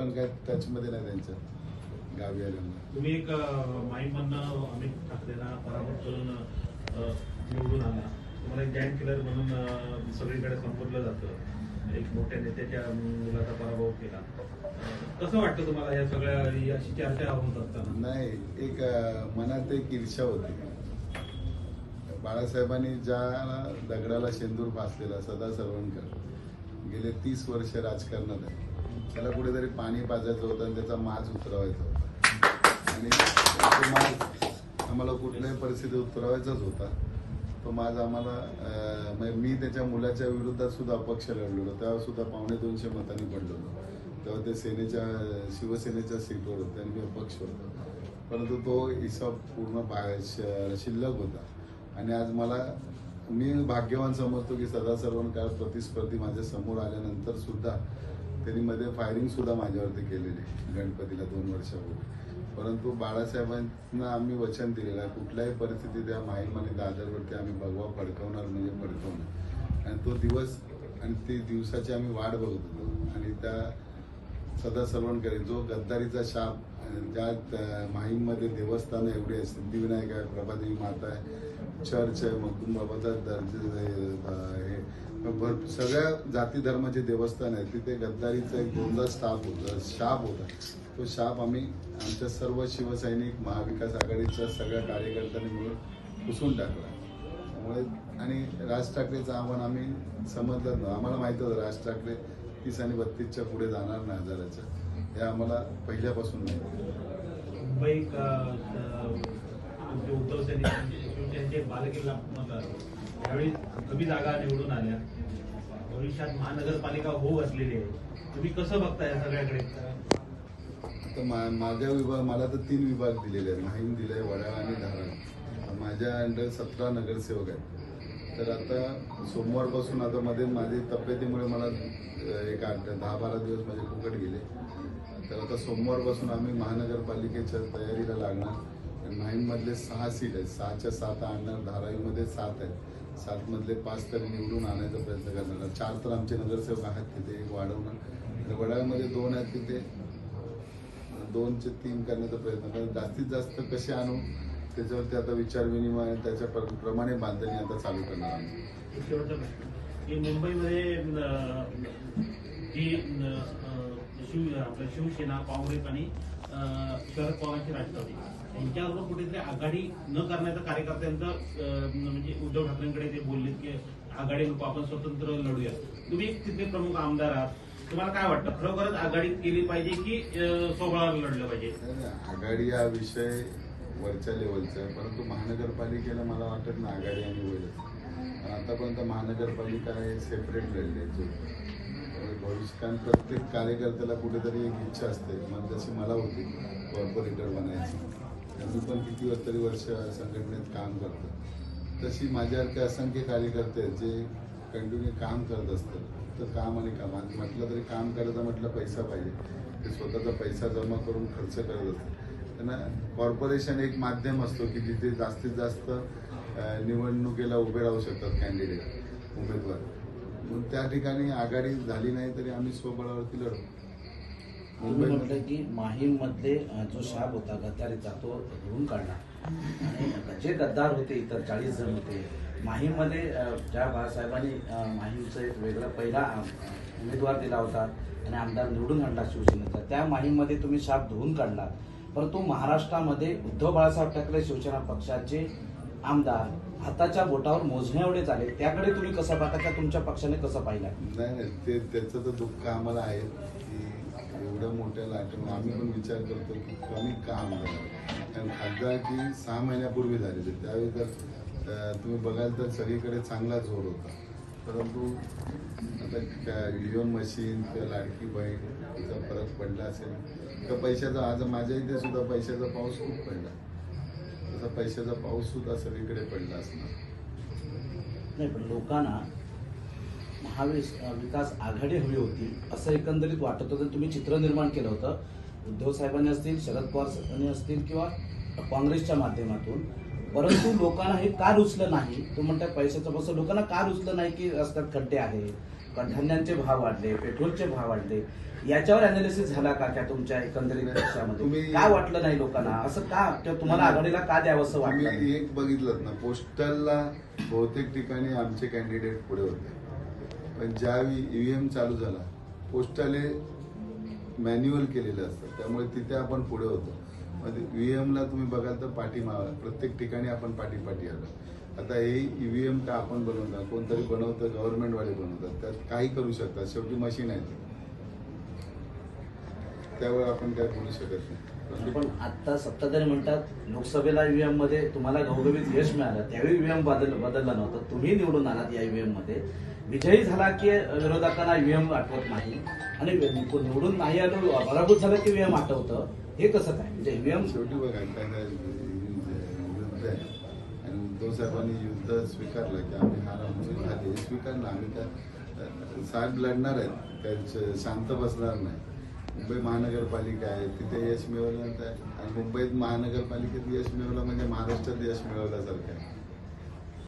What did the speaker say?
पण काय टचमध्ये नाही त्यांच्या गावी आल्यामुळे. तुम्ही एक माईमधनं अमित ठाकरेंना पराभूत करून अ, निवडून आला तुम्हाला एक जॉईंट किलर म्हणून अ, सगळीकडे संबोधलं जातं. एक मोठ्या नेत्याच्या मुलाचा पराभव केला. अ, कसं वाटतं तुम्हाला या सगळ्या ही अशी चर्चा होत असताना? नाही एक अं, मनात एक ईर्षा होती. बाळासाहेबांनी ज्या दगडाला शेंदूर फासलेला सदा सरवणकर गेले तीस वर्ष राजकारणात आहे. त्याला कुठेतरी पाणी पाजायचं होतं आणि त्याचा माज उतरवायचा होता. आणि तो मास आम्हाला कुठल्याही परिस्थितीत उतरवायचाच होता. तो माज आम्हाला म्हणजे मी त्याच्या मुलाच्या विरोधात सुद्धा अपक्ष लढलेलो तेव्हा सुद्धा पावणे दोनशे मतांनी पडलेलो तेव्हा ते सेनेच्या शिवसेनेच्या सीटवर होते आणि मी अपक्ष होतो. परंतु तो हिसाब पूर्ण बा- श- शिल्लक होता. आणि आज मला मी भाग्यवान समजतो की सदा सर्वणकाळ प्रतिस्पर्धी माझ्यासमोर आल्यानंतर सुद्धा त्यांनी मध्ये फायरिंग सुद्धा माझ्यावरती केलेली गणपतीला दोन वर्षापूर्वी. परंतु बाळासाहेबांना आम्ही वचन दिलेलं आहे. कुठल्याही परिस्थितीत या माहीम आणि दादरवरती आम्ही भगवा फडकवणार म्हणजे फडकवणार आणि तो दिवस आणि ती दिवसाची आम्ही वाट बघत होतो. आणि त्या सदा सर्वणकरी जो गद्दारीचा शाप ज्यात माहीममध्ये देवस्थान एवढे आहे सिद्धिविनायक आहे प्रभादेवी माता आहे चर्च आहे मगदूम बाबाचा दर्जा हे भर- सगळ्या जाती धर्माचे देवस्थान आहे तिथे गद्दारीचा एक दोनदा स्टाफ होता शाप होता. तो शाप आम्ही आमच्या सर्व शिवसैनिक महाविकास आघाडीच्या सगळ्या कार्यकर्त्यांनी मिळून पुसून टाकला. त्यामुळे आणि राज ठाकरेचं आव्हान आम्ही समजलं आम्हाला माहीत होतं राज ठाकरे तीस आणि बत्तीसच्या पुढे जाणार नाही हजाराच्या हे आम्हाला पहिल्यापासून माहिती होतं. मुंबई अ, अ, जे उद्धव सेने शिवसेनेचे बालेकिल्ला मतदार यावेळी कमी जागा निवडून आल्या. भविष्यात महानगरपालिका होऊ असलेली आहे. तुम्ही कसं बघता या सगळ्याकडे? आता मा माझ्या विभाग मला तर तीन विभाग दिलेले आहेत. माहीम दिलंय वडाळा आणि धारण माझ्या अंडर सतरा नगरसेवक आहेत. तर आता सोमवारपासून आता मध्ये माझी तब्येतीमुळे मला एक आठ दहा बारा दिवस माझे फुकट गेले. तर आता सोमवारपासून आम्ही महानगरपालिकेच्या तयारीला लागणार. आणि माहीममधले सहा सीट आहेत. सहाच्या सात आणणार धारावीमध्ये सात आहेत. सातमधले पाच तरी निवडून आणायचा प्रयत्न करणार. चार तर आमचे नगरसेवक आहेत तिथे एक वाढवणार. आणि दोन आहेत तिथे. दोनचे तीन करण्याचा प्रयत्न कारण जास्तीत जास्त कसे आणू त्याच्यावरती आता विचार विनिमय त्याच्या प्र- प्रमाणे बांधणी आता चालू करणार आम्ही. मुंबईमध्ये शिव आपलं शिवसेना काँग्रेस आणि शरद पवारांची राष्ट्रवादी यांच्याबरोबर कुठेतरी आघाडी न करण्याचं कार्यकर्त्यांचं म्हणजे उद्धव ठाकरेंकडे ते बोलले की आघाडी नको आपण स्वतंत्र लढूया तुम्ही एक तिथले प्रमुख आमदार आहात. तुम्हाला काय वाटतं? खरोखरच आघाडी केली पाहिजे की सोहळा लढलं पाहिजे? आघाडी हा विषय वरच्या लेवलचा आहे परंतु महानगरपालिकेला मला वाटत ना आघाडी आणि होईलच आतापर्यंत महानगरपालिका हे सेपरेट लढले भविष्यकान प्रत्येक कार्यकर्त्याला कुठेतरी एक इच्छा असते. मग जशी मला होती कॉर्पोरेटर बनायची. तर मी पण किती तरी वर्ष संघटनेत काम करतो. तशी माझ्यासारखे असंख्य कार्यकर्ते आहेत जे कंटिन्यू काम करत असतात. तर काम आणि काम. म्हटलं तरी काम करायचं म्हटलं पैसा पाहिजे. ते स्वतःचा पैसा जमा करून खर्च करत असतात. त्यांना कॉर्पोरेशन एक माध्यम असतो की जिथे जास्तीत जास्त निवडणुकीला उभे राहू शकतात कॅन्डिडेट उमेदवार. मग त्या ठिकाणी आघाडी झाली नाही तरी आम्ही स्वबळावरती लढू. तुम्ही म्हटलं की माहीम मधले जो शाप होता गद्दारीचा तो धुवून काढला आणि जे गद्दार होते इतर चाळीस जण होते माहीममध्ये अं, ज्या बाळासाहेबांनी माहीमचं एक वेगळा पहिला उमेदवार दिला होता आणि आमदार निवडून आणला शिवसेनेचा त्या माहीममध्ये तुम्ही शाप धुवून काढला परंतु महाराष्ट्रामध्ये उद्धव बाळासाहेब ठाकरे शिवसेना पक्षाचे आमदार हाताच्या बोटावर मोजण्या एवढे झाले त्याकडे तुम्ही कसं पाहता? का तुमच्या पक्षाने कसं पाहिलं? नाही नाही ते त्याचं तर दुःख आम्हाला आहे की एवढं मोठ्या लाटेवर आम्ही पण विचार करतो की कमी का आमदार कारण खासदार की सहा महिन्यापूर्वी झालेली त्यावेळी तर तुम्ही बघाल तर सगळीकडे चांगला जोर होता. परंतु आता लिओन मशीन किंवा लाडकी बहीण तिचा फरक पडला असेल. तर पैशाचा आज माझ्या इथे सुद्धा पैशाचा पाऊस खूप पडला. तसा पैशाचा पाऊस सुद्धा सगळीकडे पडला असणार. नाही पण लोकांना महाविस विकास आघाडी हवी होती असं एकंदरीत वाटत होतं. तुम्ही चित्र निर्माण केलं होतं. उद्धव साहेबांनी असतील शरद पवार साहेबांनी असतील किंवा काँग्रेसच्या माध्यमातून. परंतु लोकांना हे का रुचलं नाही? तो म्हणताय पैशाचं बस लोकांना का रुचलं नाही की रस्त्यात खड्डे आहेत? कडधान्यांचे भाव वाढले पेट्रोलचे भाव वाढले. याच्यावर अनालिसिस झाला का त्या तुमच्या एकंदरीत देशामध्ये का वाटलं नाही लोकांना? असं का किंवा तुम्हाला आघाडीला का द्यावंसं वाटलं एक बघितलं ना पोस्टलला बहुतेक ठिकाणी आमचे कॅन्डिडेट पुढे होते. पण ज्यावेळी ईव्हीएम चालू झाला पोस्टाले मॅन्युअल केलेलं असतं. त्यामुळे तिथे आपण पुढे होतो. म्हणजे ईव्हीएम ला तुम्ही बघाल तर पाठीमागा प्रत्येक ठिकाणी आपण पाठीपाठी आलो. आता हे ईव्हीएम का आपण बनवणार कोणतरी बनवतं गव्हर्नमेंटवाले बनवतात. त्यात काही करू शकतात. शेवटी मशीन आहे. त्यावर आपण काय बोलू शकत नाही. पण आता सत्ताधारी म्हणतात लोकसभेला ईव्हीएममध्ये तुम्हाला घवघवीत यश मिळालं त्यावेळी ईव्हीएम बदल बदललं नव्हतं. तुम्ही निवडून आलात या ईव्हीएममध्ये. विजयी झाला की विरोधकांना ईव्हीएम आठवत नाही? आणि निवडून नाही आलो पराभूत झालं की ईव्हीएम आठवतं? हे कसं काय? म्हणजे ईव्हीएम शेवटी बघा काय काय युद्ध आहे आणि उद्धव साहेबांनी युद्ध स्वीकारलं की आम्ही हार आमची झाली स्वीकारलं. आम्ही त्या साहेब लढणार आहेत. काय शांत बसणार नाही. मुंबई महानगरपालिका आहे. तिथे यश मिळवल्यानंतर आणि मुंबईत महानगरपालिकेत यश मिळवलं म्हणजे महाराष्ट्रात यश मिळवल्यासारखं आहे.